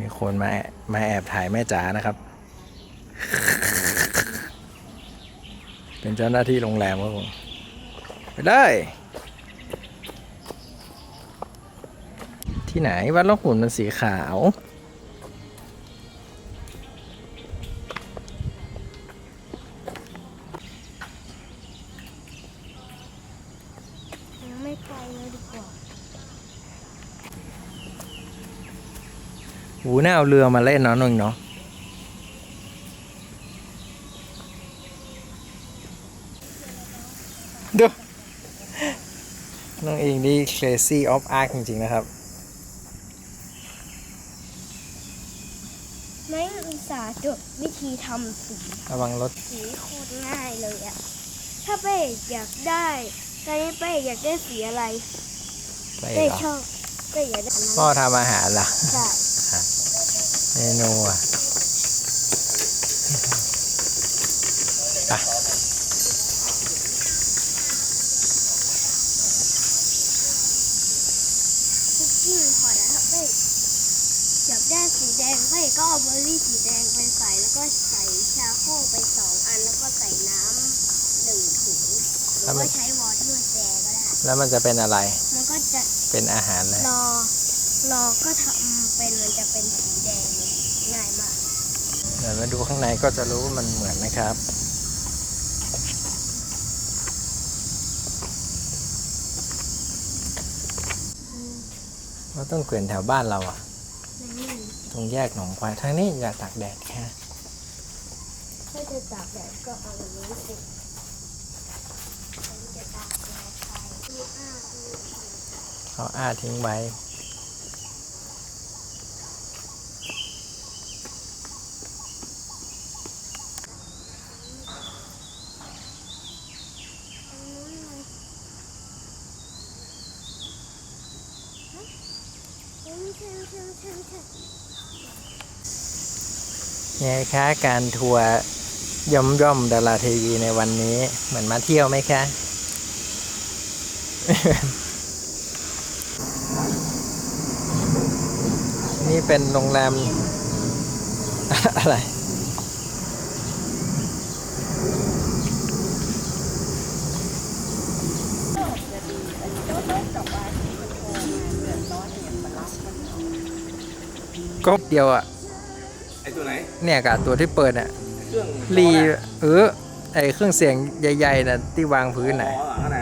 มีคนมามาแอบถ่ายแม่จ๋านะครับ เป็นเจ้าหน้าที่โรงแรมครับผมไปได้ที่ไหนวัดล่องขุนมันสีขาวยังไม่ไปเลยดีกว่า หูน่าเอาเรือมาเล่นเนาะนงเนาะดูน้องเองนี่ crazy of art จริง ๆ นะครับ ไม่อุตส่าห์จดวิธีทำสีระวังรถสีโคตรง่ายเลยอะถ้าเป้อยากได้ตอนนี้เป้อยากได้สีอะไรไปเป้เหรอชอบเป้อยากได้อันนั้นพ่อทำอาหารล่ะ ใช่ เมนูอะไปคุกกี้พอแล้วเป้อยากได้สีแดงเป้ก็เอาเบอร์รี่สีแดงไปใส่แล้วก็ใส่ชาโคไปสองอันแล้วก็ใส่น้ำหนึ่งถุงหรือว่าใช้วอเตอร์แจก็ได้ แล้วมันจะเป็นอะไร มันก็จะเป็นอาหารเลยรอ รอก็ทำเป็นมันจะเป็นสีแดงง่ายมากเดี๋ยวมาดูข้างในก็จะรู้ว่ามันเหมือนนะครับเราต้องเกวียนแถวบ้านเราอะ ตรงแยกหนองควายทางนี้อย่าตากแดดแค่ถ้าจะตากแดดก็เอาอันนี้สิอันนี้จะตากแดดไว้เขาอ้าทิ้งไว้ อันนู้นเลยฮะเอ้ย ไม่ใช่ไม่ใช่ไม่ใช่ไม่ใช่ไงคะการทัวร์ย่อมย่อมดาราทีวีในวันนี้ เหมือนมาเที่ยวไหมคะ นี่เป็นโรงแรม อะไรก็ ก็เดียวอะ ไอตัวไหนเนี่ยกับตัวที่เปิดอะรีเออไอเครื่องเสียงใหญ่ๆน่ะที่วางพื้นไหนอ๋อข้างใน